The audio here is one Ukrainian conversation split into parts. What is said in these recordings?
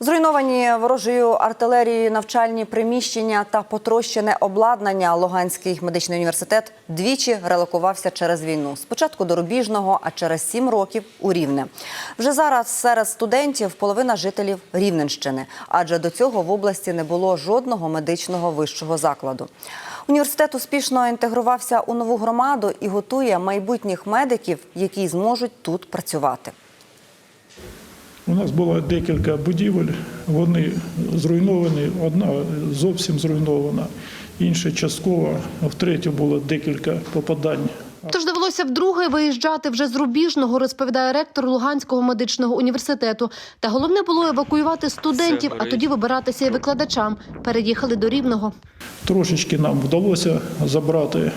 Зруйновані ворожою артилерією навчальні приміщення та потрощене обладнання. Луганський медичний університет двічі релокувався через війну. Спочатку до Рубіжного, а через сім років у Рівне. Вже зараз серед студентів половина жителів Рівненщини, адже до цього в області не було жодного медичного вищого закладу. Університет успішно інтегрувався у нову громаду і готує майбутніх медиків, які зможуть тут працювати. У нас було декілька будівель, вони зруйновані, одна зовсім зруйнована, інша частково, а в було декілька попадань. Тож довелося вдруге виїжджати вже з Рубіжного, розповідає ректор Луганського медичного університету. Та головне було евакуювати студентів, а тоді вибиратися і викладачам. Переїхали до Рівного. Трошечки нам вдалося забрати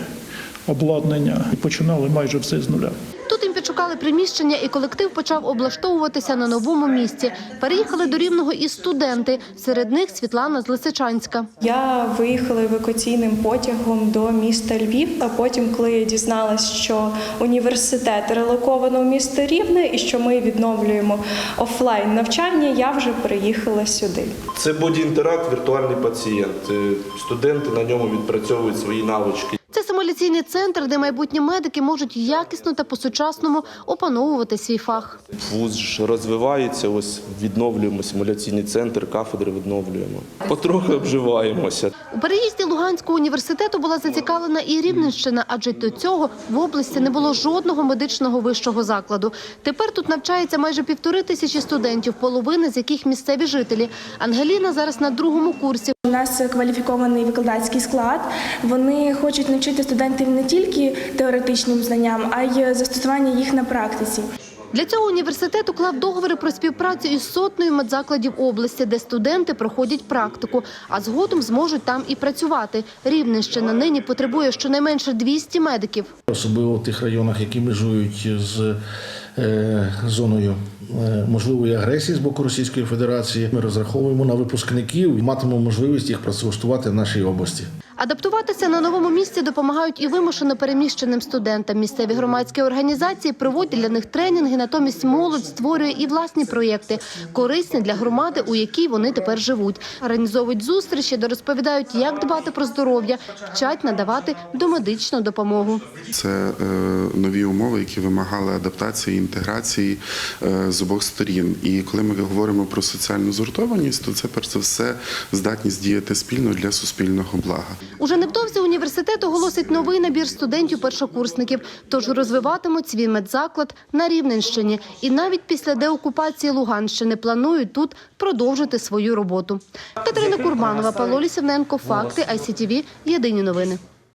обладнання і починали майже все з нуля. Тут їм підшукали приміщення, і колектив почав облаштовуватися на новому місці. Переїхали до Рівного і студенти. Серед них Світлана з Лисичанська. Я виїхала евакуаційним потягом до міста Львів. А потім, коли я дізналась, що університет релоковано в місто Рівне і що ми відновлюємо офлайн навчання, я вже переїхала сюди. Це боді-інтеракт, віртуальний пацієнт. Е, Студенти на ньому відпрацьовують свої навички. Це центр, де майбутні медики можуть якісно та по-сучасному опановувати свій фах. Вуз ж розвивається, ось відновлюємо симуляційний центр, кафедри відновлюємо. Потрохи обживаємося. У переїзді Луганського університету була зацікавлена і Рівненщина, адже до цього в області не було жодного медичного вищого закладу. Тепер тут навчається майже півтори тисячі студентів, половина з яких місцеві жителі. Ангеліна зараз на другому курсі. Нас кваліфікований викладацький склад. Вони хочуть навчити студентів не тільки теоретичним знанням, а й застосування їх на практиці. Для цього університет уклав договори про співпрацю із сотнею медзакладів області, де студенти проходять практику, а згодом зможуть там і працювати. Рівненщина нині потребує щонайменше 200 медиків. особливо в тих районах, які межують з зоною е, можливої агресії з боку Російської Федерації. Ми розраховуємо на випускників і матимемо можливість їх працевлаштувати в нашій області. Адаптуватися на новому місці допомагають і вимушено переміщеним студентам. Місцеві громадські організації проводять для них тренінги, натомість молодь створює і власні проєкти, корисні для громади, у якій вони тепер живуть. Організовують зустрічі, де розповідають, як дбати про здоров'я, вчать надавати домедичну допомогу. Це е, нові умови, які вимагали адаптації, інтеграції е, з обох сторін. І коли ми говоримо про соціальну згуртованість, то це перш за все здатність діяти спільно для суспільного блага. Уже невдовзі університет оголосить новий набір студентів-першокурсників, тож розвиватимуть свій медзаклад на Рівненщині. І навіть після деокупації Луганщини планують тут продовжити свою роботу. Катерина Курбанова, Павло Лісівненко, Факти, ICTV, Єдині новини.